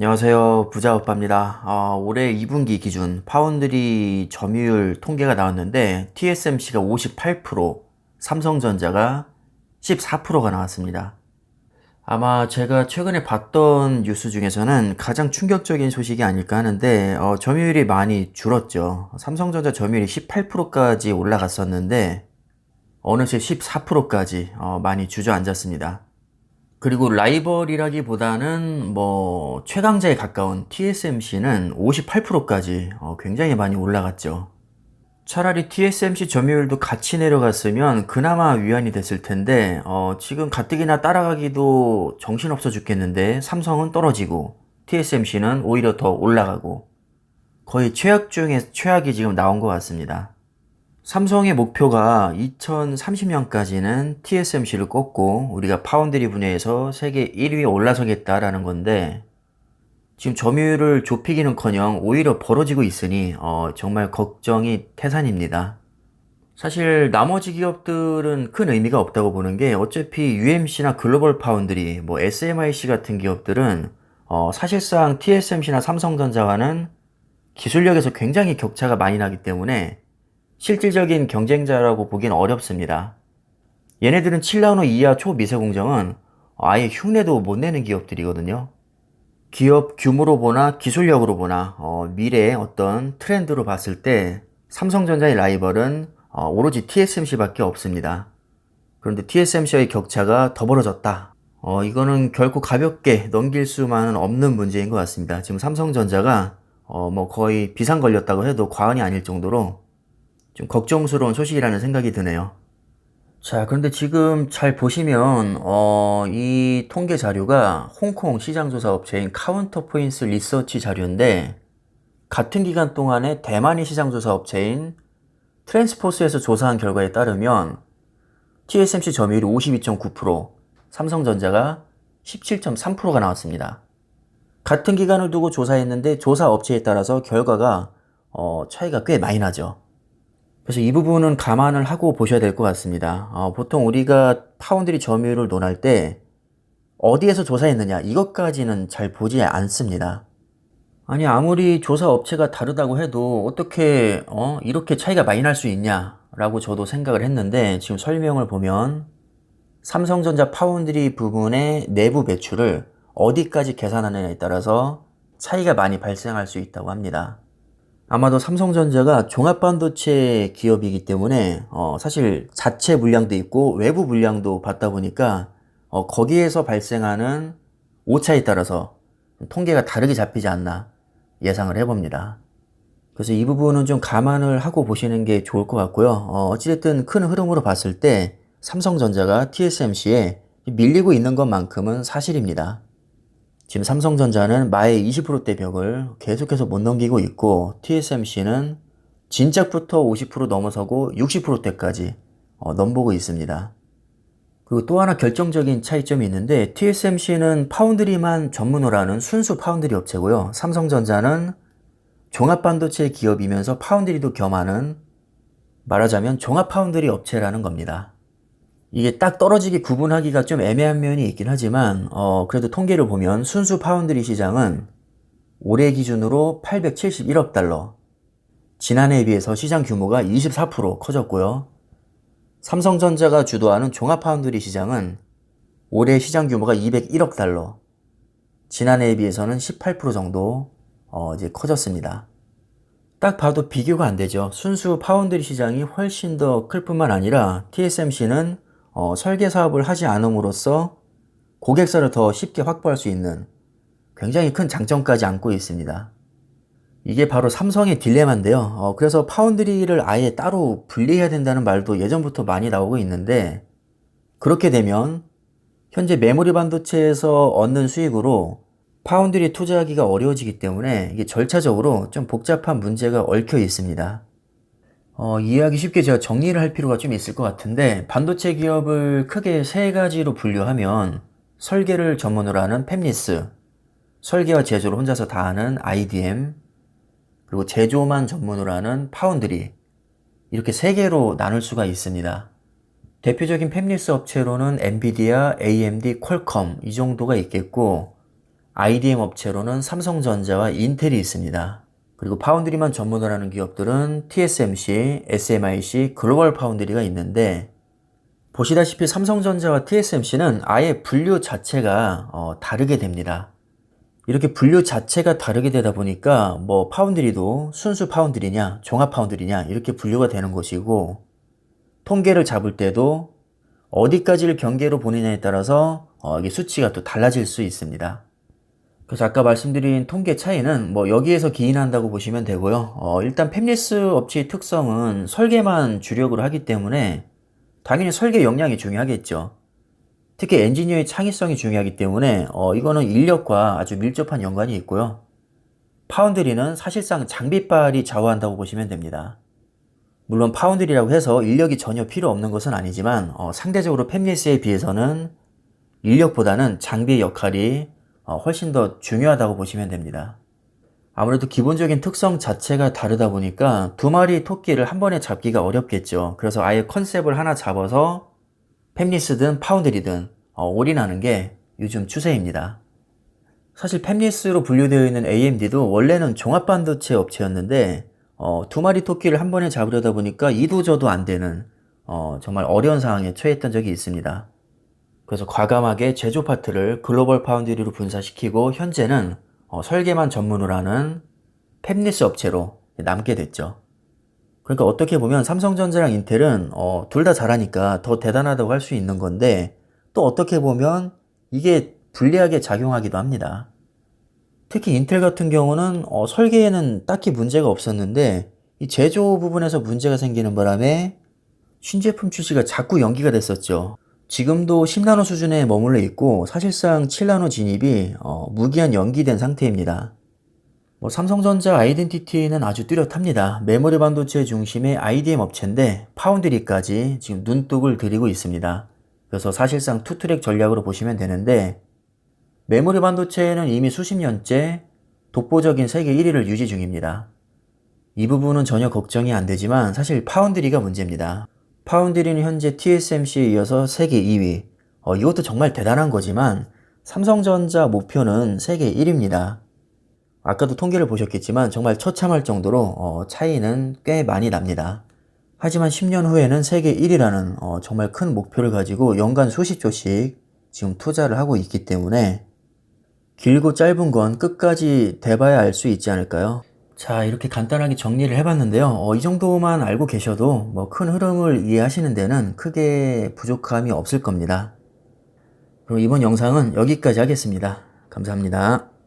안녕하세요. 부자 오빠입니다. 어, 올해 2분기 기준 파운드리 점유율 통계가 나왔는데 TSMC가 58%, 삼성전자가 14%가 나왔습니다. 아마 제가 최근에 봤던 뉴스 중에서는 가장 충격적인 소식이 아닐까 하는데 어, 점유율이 많이 줄었죠. 삼성전자 점유율이 18%까지 올라갔었는데 어느새 14%까지 어, 많이 주저앉았습니다. 그리고 라이벌이라기보다는 뭐 최강자에 가까운 TSMC는 58%까지 어, 굉장히 많이 올라갔죠. 차라리 TSMC 점유율도 같이 내려갔으면 그나마 위안이 됐을 텐데 어, 지금 가뜩이나 따라가기도 정신없어 죽겠는데 삼성은 떨어지고 TSMC는 오히려 더 올라가고 거의 최악 중에 최악이 지금 나온 것 같습니다. 삼성의 목표가 2030년까지는 TSMC를 꺾고 우리가 파운드리 분야에서 세계 1위에 올라서겠다라는 건데 지금 점유율을 좁히기는커녕 오히려 벌어지고 있으니 어, 정말 걱정이 태산입니다. 사실 나머지 기업들은 큰 의미가 없다고 보는 게 어차피 UMC나 글로벌 파운드리, 뭐 SMIC 같은 기업들은 어, 사실상 TSMC나 삼성전자와는 기술력에서 굉장히 격차가 많이 나기 때문에 실질적인 경쟁자라고 보기는 어렵습니다. 얘네들은 7나노 이하 초미세 공정은 아예 흉내도 못 내는 기업들이거든요. 기업 규모로 보나 기술력으로 보나 어, 미래의 어떤 트렌드로 봤을 때 삼성전자의 라이벌은 어, 오로지 TSMC밖에 없습니다. 그런데 TSMC와의 격차가 더 벌어졌다. 어, 이거는 결코 가볍게 넘길 수만은 없는 문제인 것 같습니다. 지금 삼성전자가 어, 뭐 거의 비상 걸렸다고 해도 과언이 아닐 정도로 좀 걱정스러운 소식이라는 생각이 드네요. 자, 그런데 지금 잘 보시면, 어, 이 통계 자료가 홍콩 시장조사 업체인 카운터포인스 리서치 자료인데, 같은 기간 동안에 대만의 시장조사 업체인 트랜스포스에서 조사한 결과에 따르면, TSMC 점유율이 52.9%, 삼성전자가 17.3%가 나왔습니다. 같은 기간을 두고 조사했는데, 조사 업체에 따라서 결과가, 어, 차이가 꽤 많이 나죠. 그래서 이 부분은 감안을 하고 보셔야 될 것 같습니다. 어, 보통 우리가 파운드리 점유율을 논할 때 어디에서 조사했느냐 이것까지는 잘 보지 않습니다. 아니 아무리 조사 업체가 다르다고 해도 어떻게 어, 이렇게 차이가 많이 날 수 있냐라고 저도 생각을 했는데 지금 설명을 보면 삼성전자 파운드리 부분의 내부 매출을 어디까지 계산하느냐에 따라서 차이가 많이 발생할 수 있다고 합니다. 아마도 삼성전자가 종합반도체 기업이기 때문에 어, 사실 자체 물량도 있고 외부 물량도 받다 보니까 어, 거기에서 발생하는 오차에 따라서 통계가 다르게 잡히지 않나 예상을 해봅니다. 그래서 이 부분은 좀 감안을 하고 보시는 게 좋을 것 같고요. 어, 어찌됐든 큰 흐름으로 봤을 때 삼성전자가 TSMC에 밀리고 있는 것만큼은 사실입니다. 지금 삼성전자는 마의 20%대 벽을 계속해서 못 넘기고 있고 TSMC는 진작부터 50% 넘어서고 60%대까지 어, 넘보고 있습니다. 그리고 또 하나 결정적인 차이점이 있는데 TSMC는 파운드리만 전문으로 하는 순수 파운드리 업체고요. 삼성전자는 종합반도체 기업이면서 파운드리도 겸하는 말하자면 종합 파운드리 업체라는 겁니다. 이게 딱 떨어지게 구분하기가 좀 애매한 면이 있긴 하지만 어, 그래도 통계를 보면 순수 파운드리 시장은 올해 기준으로 871억 달러 지난해에 비해서 시장 규모가 24% 커졌고요. 삼성전자가 주도하는 종합 파운드리 시장은 올해 시장 규모가 201억 달러 지난해에 비해서는 18% 정도 어, 이제 커졌습니다. 딱 봐도 비교가 안 되죠. 순수 파운드리 시장이 훨씬 더 클 뿐만 아니라 TSMC는 어, 설계 사업을 하지 않음으로써 고객사를 더 쉽게 확보할 수 있는 굉장히 큰 장점까지 안고 있습니다. 이게 바로 삼성의 딜레마인데요. 어, 그래서 파운드리를 아예 따로 분리해야 된다는 말도 예전부터 많이 나오고 있는데 그렇게 되면 현재 메모리 반도체에서 얻는 수익으로 파운드리 투자하기가 어려워지기 때문에 이게 절차적으로 좀 복잡한 문제가 얽혀 있습니다. 어, 이해하기 쉽게 제가 정리를 할 필요가 좀 있을 것 같은데 반도체 기업을 크게 세 가지로 분류하면 설계를 전문으로 하는 팹리스, 설계와 제조를 혼자서 다 하는 IDM, 그리고 제조만 전문으로 하는 파운드리 이렇게 세 개로 나눌 수가 있습니다. 대표적인 팹리스 업체로는 엔비디아, AMD, 퀄컴 이 정도가 있겠고 IDM 업체로는 삼성전자와 인텔이 있습니다. 그리고 파운드리만 전문으로 하는 기업들은 TSMC, SMIC, 글로벌 파운드리가 있는데 보시다시피 삼성전자와 TSMC는 아예 분류 자체가 어, 다르게 됩니다. 이렇게 분류 자체가 다르게 되다 보니까 뭐 파운드리도 순수 파운드리냐 종합 파운드리냐 이렇게 분류가 되는 것이고 통계를 잡을 때도 어디까지를 경계로 보느냐에 따라서 어, 이게 수치가 또 달라질 수 있습니다. 그래서 아까 말씀드린 통계 차이는 뭐 여기에서 기인한다고 보시면 되고요. 어, 일단 팹리스 업체의 특성은 설계만 주력으로 하기 때문에 당연히 설계 역량이 중요하겠죠. 특히 엔지니어의 창의성이 중요하기 때문에 어, 이거는 인력과 아주 밀접한 연관이 있고요. 파운드리는 사실상 장비빨이 좌우한다고 보시면 됩니다. 물론 파운드리라고 해서 인력이 전혀 필요 없는 것은 아니지만 어, 상대적으로 팹리스에 비해서는 인력보다는 장비의 역할이 어, 훨씬 더 중요하다고 보시면 됩니다. 아무래도 기본적인 특성 자체가 다르다 보니까 두 마리 토끼를 한 번에 잡기가 어렵겠죠. 그래서 아예 컨셉을 하나 잡아서 팹리스든 파운드리든 어, 올인하는 게 요즘 추세입니다. 사실 팹리스로 분류되어 있는 AMD도 원래는 종합반도체 업체였는데 어, 두 마리 토끼를 한 번에 잡으려다 보니까 이도저도 안 되는 어, 정말 어려운 상황에 처했던 적이 있습니다. 그래서 과감하게 제조 파트를 글로벌 파운드리로 분사시키고 현재는 어, 설계만 전문으로 하는 팹리스 업체로 남게 됐죠. 그러니까 어떻게 보면 삼성전자랑 인텔은 어, 둘 다 잘하니까 더 대단하다고 할 수 있는 건데 또 어떻게 보면 이게 불리하게 작용하기도 합니다. 특히 인텔 같은 경우는 어, 설계에는 딱히 문제가 없었는데 이 제조 부분에서 문제가 생기는 바람에 신제품 출시가 자꾸 연기가 됐었죠. 지금도 10나노 수준에 머물러 있고 사실상 7나노 진입이 어, 무기한 연기된 상태입니다. 뭐 삼성전자 아이덴티티는 아주 뚜렷합니다. 메모리 반도체 중심의 IDM 업체인데 파운드리까지 지금 눈독을 들이고 있습니다. 그래서 사실상 투트랙 전략으로 보시면 되는데 메모리 반도체는 이미 수십 년째 독보적인 세계 1위를 유지 중입니다. 이 부분은 전혀 걱정이 안 되지만 사실 파운드리가 문제입니다. 파운드리는 현재 TSMC에 이어서 세계 2위. 어, 이것도 정말 대단한 거지만 삼성전자 목표는 세계 1위입니다. 아까도 통계를 보셨겠지만 정말 처참할 정도로 어, 차이는 꽤 많이 납니다. 하지만 10년 후에는 세계 1위라는 어, 정말 큰 목표를 가지고 연간 수십 조씩 지금 투자를 하고 있기 때문에 길고 짧은 건 끝까지 대봐야 알 수 있지 않을까요? 자, 이렇게 간단하게 정리를 해봤는데요. 어, 이 정도만 알고 계셔도 뭐 큰 흐름을 이해하시는 데는 크게 부족함이 없을 겁니다. 그럼 이번 영상은 여기까지 하겠습니다. 감사합니다.